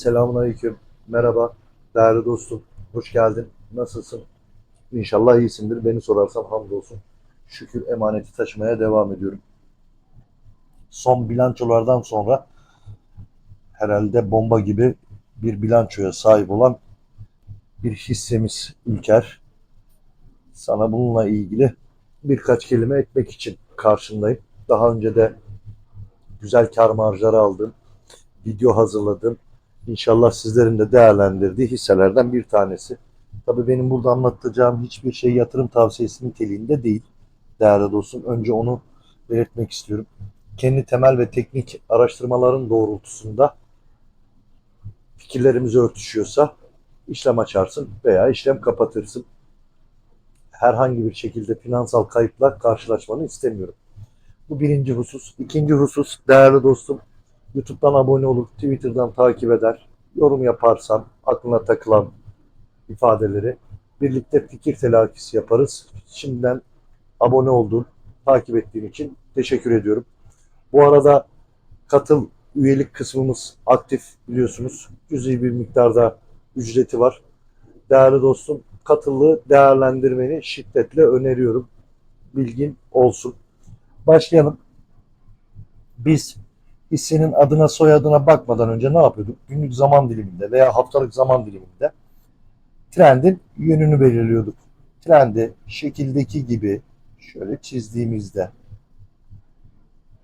Selamünaleyküm. Merhaba. Değerli dostum. Hoş geldin. Nasılsın? İnşallah iyisindir. Beni sorarsan hamdolsun. Şükür emaneti taşımaya devam ediyorum. Son bilançolardan sonra herhalde bomba gibi bir bilançoya sahip olan bir hissemiz Ülker. Sana bununla ilgili birkaç kelime etmek için karşındayım. Daha önce de güzel kar marjları aldım. Video hazırladım. İnşallah sizlerin de değerlendirdiği hisselerden bir tanesi. Tabii benim burada anlatacağım hiçbir şey yatırım tavsiyesi niteliğinde değil. Değerli dostum önce onu belirtmek istiyorum. Kendi temel ve teknik araştırmaların doğrultusunda fikirlerimiz örtüşüyorsa işlem açarsın veya işlem kapatırsın. Herhangi bir şekilde finansal kayıpla karşılaşmanı istemiyorum. Bu birinci husus. İkinci husus değerli dostum YouTube'dan abone olur, Twitter'dan takip eder, yorum yaparsan aklına takılan ifadeleri birlikte fikir telakisi yaparız. Şimdiden abone olduğun, takip ettiğin için teşekkür ediyorum. Bu arada katıl üyelik kısmımız aktif biliyorsunuz. Cüzi bir miktarda ücreti var. Değerli dostum katıllığı değerlendirmeni şiddetle öneriyorum. Bilgin olsun. Başlayalım. Biz hissenin adına soyadına bakmadan önce ne yapıyorduk? Günlük zaman diliminde veya haftalık zaman diliminde trendin yönünü belirliyorduk. Trendi şekildeki gibi şöyle çizdiğimizde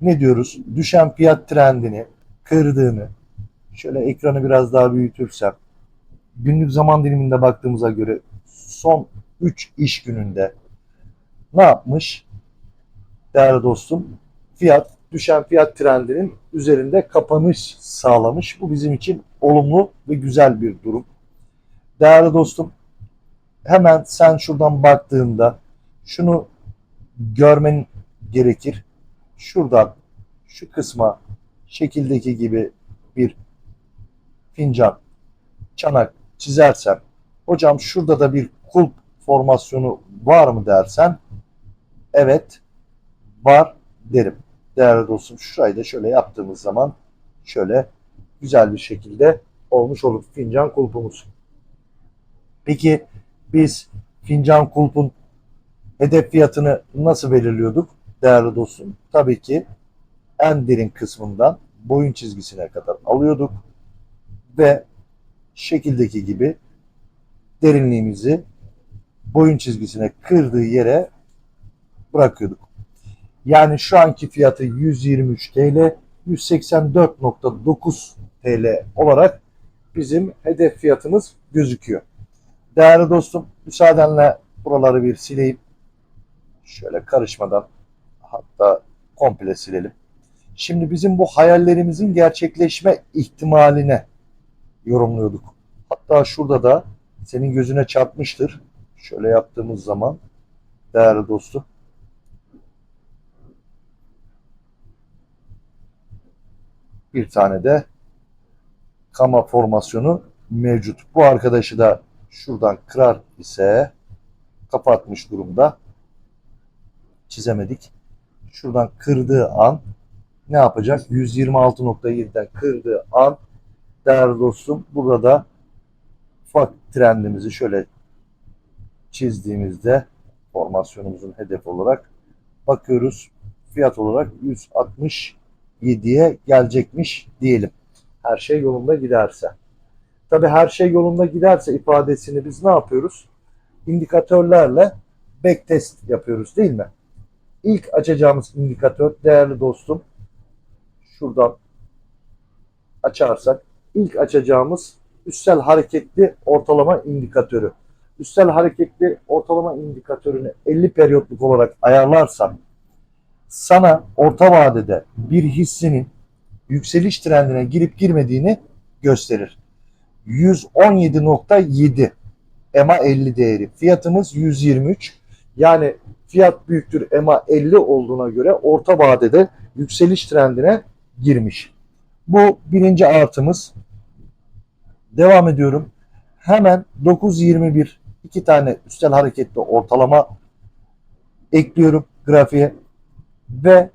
ne diyoruz? Düşen fiyat trendini kırdığını şöyle ekranı biraz daha büyütürsem günlük zaman diliminde baktığımıza göre son 3 iş gününde ne yapmış? Değerli dostum fiyat düşen fiyat trendinin üzerinde kapanış sağlamış. Bu bizim için olumlu ve güzel bir durum. Değerli dostum, hemen sen şuradan baktığında şunu görmen gerekir. Şuradan şu kısma şekildeki gibi bir fincan, çanak çizersem, hocam şurada da bir kulp formasyonu var mı dersen, evet var derim değerli dostum şurayı da şöyle yaptığımız zaman şöyle güzel bir şekilde olmuş olur fincan kulpumuz. Peki biz fincan kulpun hedef fiyatını nasıl belirliyorduk değerli dostum? Tabii ki en derin kısmından boyun çizgisine kadar alıyorduk ve şekildeki gibi derinliğimizi boyun çizgisine kırdığı yere bırakıyorduk. Yani şu anki fiyatı 123 TL, 184.9 TL olarak bizim hedef fiyatımız gözüküyor. Değerli dostum, müsaadenle buraları bir sileyim. Şöyle karışmadan hatta komple silelim. Şimdi bizim bu hayallerimizin gerçekleşme ihtimaline yorumluyorduk. Hatta şurada da senin gözüne çarpmıştır. Şöyle yaptığımız zaman değerli dostum bir tane de kama formasyonu mevcut. Bu arkadaşı da şuradan kırar ise kapatmış durumda. Çizemedik. Şuradan kırdığı an ne yapacak? 126.7'den kırdığı an değerli dostum burada da ufak trendimizi şöyle çizdiğimizde formasyonumuzun hedef olarak bakıyoruz. Fiyat olarak 160 7'ye gelecekmiş diyelim. Her şey yolunda giderse. Tabi her şey yolunda giderse ifadesini biz ne yapıyoruz? İndikatörlerle backtest yapıyoruz değil mi? İlk açacağımız indikatör değerli dostum şuradan açarsak ilk açacağımız üstel hareketli ortalama indikatörü. Üstel hareketli ortalama indikatörünü 50 periyotluk olarak ayarlarsam sana orta vadede bir hissenin yükseliş trendine girip girmediğini gösterir. 117.7 EMA 50 değeri. Fiyatımız 123. Yani fiyat büyüktür EMA 50 olduğuna göre orta vadede yükseliş trendine girmiş. Bu birinci artımız. Devam ediyorum. Hemen 9.21 iki tane üstel hareketli ortalama ekliyorum grafiğe. Ve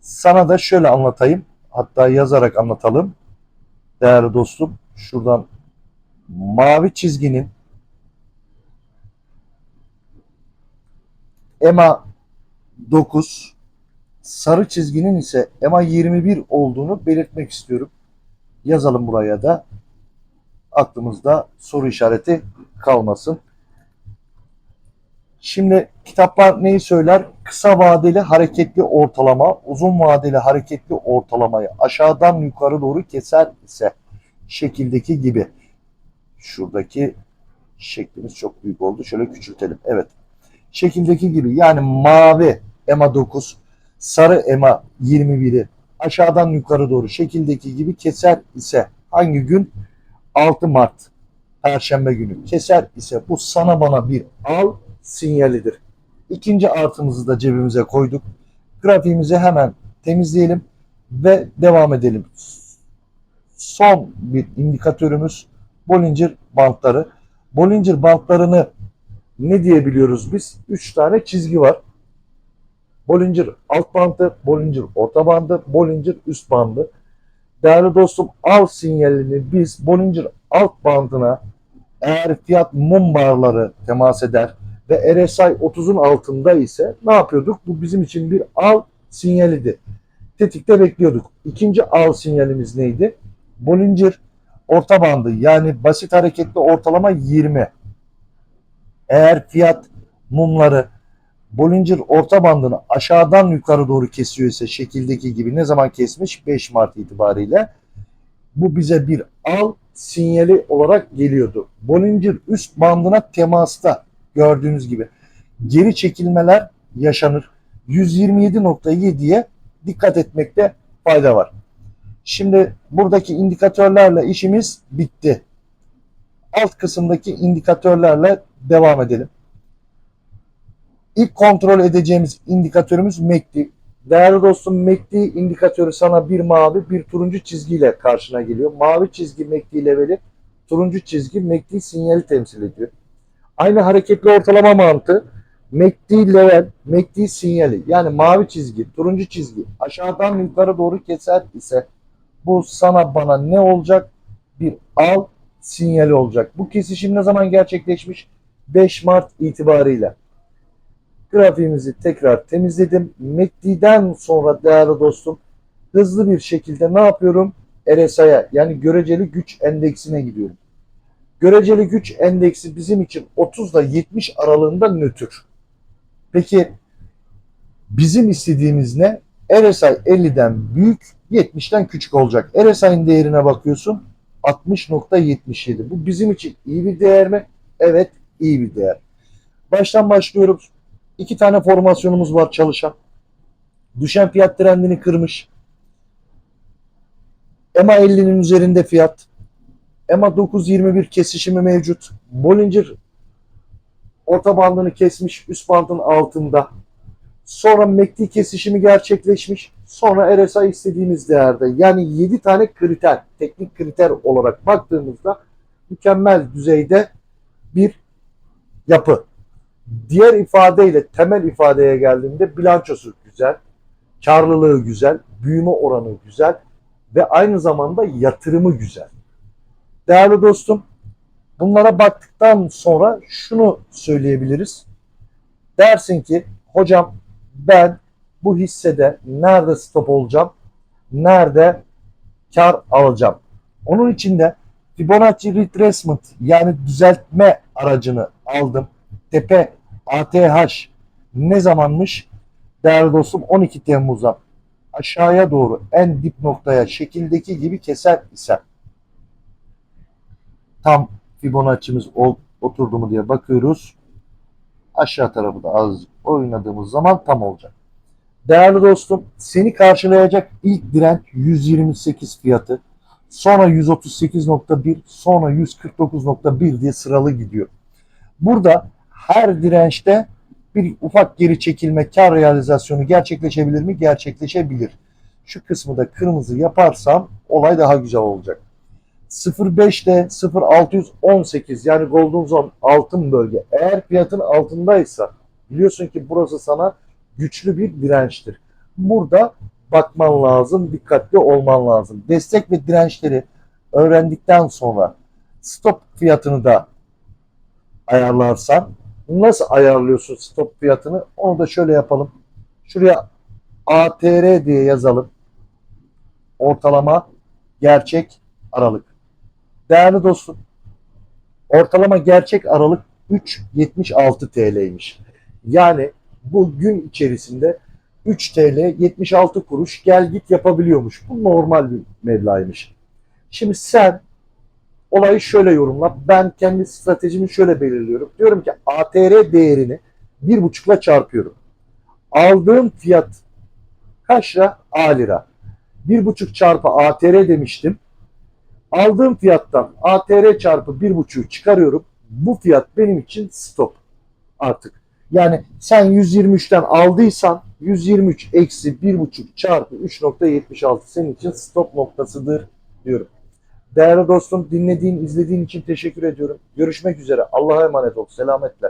sana da şöyle anlatayım. Hatta yazarak anlatalım. değerli dostum şuradan mavi çizginin EMA 9 sarı çizginin ise EMA 21 olduğunu belirtmek istiyorum. Yazalım buraya da aklımızda soru işareti kalmasın. Şimdi kitaplar neyi söyler? Kısa vadeli hareketli ortalama, uzun vadeli hareketli ortalamayı aşağıdan yukarı doğru keser ise şekildeki gibi. Şuradaki şeklimiz çok büyük oldu. Şöyle küçültelim. Evet. Şekildeki gibi yani mavi EMA 9, sarı EMA 21'i aşağıdan yukarı doğru şekildeki gibi keser ise hangi gün? 6 Mart Perşembe günü keser ise bu sana bana bir al sinyalidir. İkinci artımızı da cebimize koyduk. Grafiğimizi hemen temizleyelim ve devam edelim. Son bir indikatörümüz Bollinger bantları. Bollinger bantlarını ne diyebiliyoruz biz? 3 tane çizgi var. Bollinger alt bandı, Bollinger orta bandı, Bollinger üst bandı. Değerli dostum al sinyalini biz Bollinger alt bandına eğer fiyat mum barları temas eder ve RSI 30'un altında ise ne yapıyorduk? Bu bizim için bir al sinyalidi. Tetikte bekliyorduk. İkinci al sinyalimiz neydi? Bollinger orta bandı yani basit hareketli ortalama 20. Eğer fiyat mumları Bollinger orta bandını aşağıdan yukarı doğru kesiyor ise şekildeki gibi ne zaman kesmiş? 5 Mart itibariyle. Bu bize bir al sinyali olarak geliyordu. Bollinger üst bandına temasta gördüğünüz gibi geri çekilmeler yaşanır. 127.7'ye dikkat etmekte fayda var. Şimdi buradaki indikatörlerle işimiz bitti. Alt kısımdaki indikatörlerle devam edelim. İlk kontrol edeceğimiz indikatörümüz MACD. Değerli dostum MACD indikatörü sana bir mavi bir turuncu çizgiyle karşına geliyor. Mavi çizgi MACD leveli, turuncu çizgi MACD sinyali temsil ediyor. Aynı hareketli ortalama mantığı MACD level, MACD sinyali yani mavi çizgi, turuncu çizgi aşağıdan yukarı doğru keser ise bu sana bana ne olacak? Bir al sinyali olacak. Bu kesişim ne zaman gerçekleşmiş? 5 Mart itibariyle. Grafiğimizi tekrar temizledim. MACD'den sonra değerli dostum hızlı bir şekilde ne yapıyorum? RSI'ye yani göreceli güç endeksine gidiyorum. Göreceli güç endeksi bizim için 30 ile 70 aralığında nötr. Peki bizim istediğimiz ne? RSI 50'den büyük, 70'ten küçük olacak. RSI'nin değerine bakıyorsun 60.77. Bu bizim için iyi bir değer mi? Evet, iyi bir değer. Baştan başlıyoruz. İki tane formasyonumuz var çalışan. Düşen fiyat trendini kırmış. EMA 50'nin üzerinde fiyat. EMA 9.21 kesişimi mevcut. Bollinger orta bandını kesmiş, üst bandın altında. Sonra MACD kesişimi gerçekleşmiş. Sonra RSI istediğimiz değerde. Yani 7 tane kriter, teknik kriter olarak baktığımızda mükemmel düzeyde bir yapı. Diğer ifadeyle temel ifadeye geldiğimde bilançosu güzel, karlılığı güzel, büyüme oranı güzel ve aynı zamanda yatırımı güzel. Değerli dostum, bunlara baktıktan sonra şunu söyleyebiliriz. Dersin ki hocam ben bu hissede nerede stop olacağım, nerede kar alacağım. Onun için de Fibonacci retracement yani düzeltme aracını aldım. Tepe ATH ne zamanmış? Değerli dostum 12 Temmuz'da aşağıya doğru en dip noktaya şekildeki gibi keser ise tam Fibonacci'miz oturdu mu diye bakıyoruz. Aşağı tarafı da az oynadığımız zaman tam olacak. Değerli dostum seni karşılayacak ilk direnç 128 fiyatı. Sonra 138.1 sonra 149.1 diye sıralı gidiyor. Burada her dirençte bir ufak geri çekilme kar realizasyonu gerçekleşebilir mi? Gerçekleşebilir. Şu kısmı da kırmızı yaparsam olay daha güzel olacak. 0.5 ile 0.618 yani Golden Zone altın bölge. Eğer fiyatın altındaysa biliyorsun ki burası sana güçlü bir dirençtir. Burada bakman lazım, dikkatli olman lazım. Destek ve dirençleri öğrendikten sonra stop fiyatını da ayarlarsan nasıl ayarlıyorsun stop fiyatını onu da şöyle yapalım. Şuraya ATR diye yazalım. Ortalama gerçek aralık. Değerli dostum ortalama gerçek aralık 3.76 TL'ymiş. Yani bu gün içerisinde 3 TL 76 kuruş gel git yapabiliyormuş. Bu normal bir meblaymış. Şimdi sen olayı şöyle yorumla. Ben kendi stratejimi şöyle belirliyorum. Diyorum ki ATR değerini bir buçukla çarpıyorum. Aldığım fiyat kaç lira? A lira. Bir buçuk çarpı ATR demiştim. Aldığım fiyattan ATR çarpı bir buçuğu çıkarıyorum. Bu fiyat benim için stop artık. Yani sen 123'ten aldıysan 123 eksi 1.5 çarpı 3.76 senin için stop noktasıdır diyorum. Değerli dostum dinlediğin, izlediğin için teşekkür ediyorum. Görüşmek üzere. Allah'a emanet ol. Selametle.